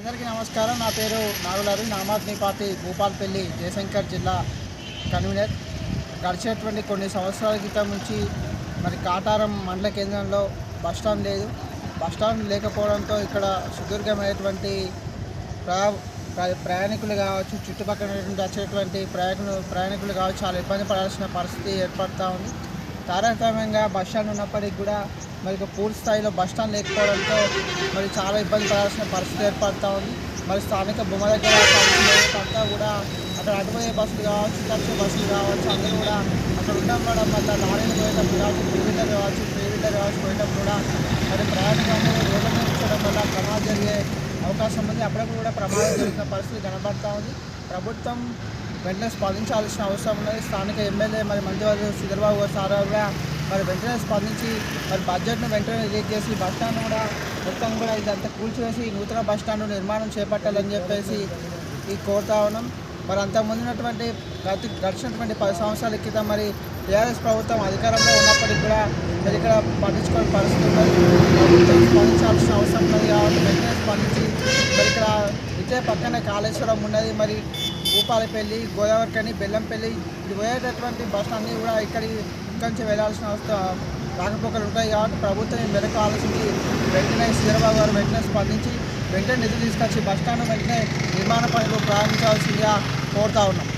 అందరికీ నమస్కారం. నా పేరు నాగులారి. ఆమ్ ఆద్మీ పార్టీ భూపాల్పల్లి జయశంకర్ జిల్లా కన్వీనర్. గడిచేటువంటి కొన్ని సంవత్సరాల క్రితం నుంచి మరి కాటారం మండల కేంద్రంలో బస్టాండ్ లేదు. బస్టాండ్ లేకపోవడంతో ఇక్కడ సుదీర్ఘమైనటువంటి ప్రయా ప్ర- ప్రయాణికులు కావచ్చు చుట్టుపక్కల వచ్చేటువంటి ప్రయాణికులు ప్రయాణికులు కావచ్చు చాలా ఇబ్బంది పడాల్సిన పరిస్థితి ఏర్పడుతూ ఉంది. తారతమ్యంగా బస్ స్టాండ్ ఉన్నప్పటికీ కూడా మరి ఇక పూర్తి స్థాయిలో బస్ స్టాండ్ లేకపోవడంతో మరి చాలా ఇబ్బంది పడాల్సిన పరిస్థితి ఏర్పడుతూ ఉంది. మరి స్థానిక బొమ్మ దగ్గర అంతా కూడా అక్కడ అటుపోయే బస్సులు కావచ్చు ఇటు బస్సులు కావచ్చు అందరూ కూడా అక్కడ ఉండడం మళ్ళీ లారీలు పోయేటప్పుడు కావచ్చు టూ వీలర్ కావచ్చు త్రీ వీలర్ కావచ్చు పోయేటప్పుడు కూడా మరి ప్రయాణికులు రోడ్ల మీద ఉంచడం వల్ల ప్రమాదం జరిగే అవకాశం ఉంది. అప్పుడప్పుడు కూడా ప్రమాదం జరిగిన పరిస్థితి కనబడతా ఉంది. ప్రభుత్వం వెంటనే స్పందించాల్సిన అవసరం ఉన్నది. స్థానిక ఎమ్మెల్యే మరి మంత్రివర్గ సిద్ధబాబు గారు సార్ కూడా మరి వెంటనే స్పందించి మరి బడ్జెట్ను వెంటనే రిలీజ్ చేసి బస్ స్టాండ్ కూడా మొత్తం కూడా ఇదంతా కూల్చివేసి నూతన బస్ స్టాండ్ నిర్మాణం చేపట్టాలని చెప్పేసి ఈ కోరుతా ఉన్నాం. మరి అంతకుముందు ఉన్నటువంటి గతి గడిచినటువంటి పది సంవత్సరాల క్రితం మరి టీఆర్ఎస్ ప్రభుత్వం అధికారంలో ఉన్నప్పటికీ కూడా మరి ఇక్కడ పట్టించుకోని పరిస్థితి ఉన్నది. స్పందించాల్సిన అవసరం ఉన్నది కాబట్టి వెంటనే స్పందించి మరి ఇక్కడ ఇదే పక్కనే కాళేశ్వరం ఉన్నది. మరి భూపాలపల్లి గోదావరికని బెల్లంపల్లి ఇది పోయేటటువంటి బస్ అన్నీ కూడా ఇక్కడి ఇక్కడి నుంచి వెళ్ళాల్సిన అవస్థ రాకపోకలు ఉంటాయి కాబట్టి ప్రభుత్వం వెనక ఆలోచించి వెంటనే చంద్రబాబు గారు వెంటనే స్పందించి వెంటనే నిధులు తీసుకొచ్చి బస్ స్టాండ్ వెంటనే నిర్మాణ పనులు ప్రారంభించాల్సిందిగా కోరుతా ఉన్నాం.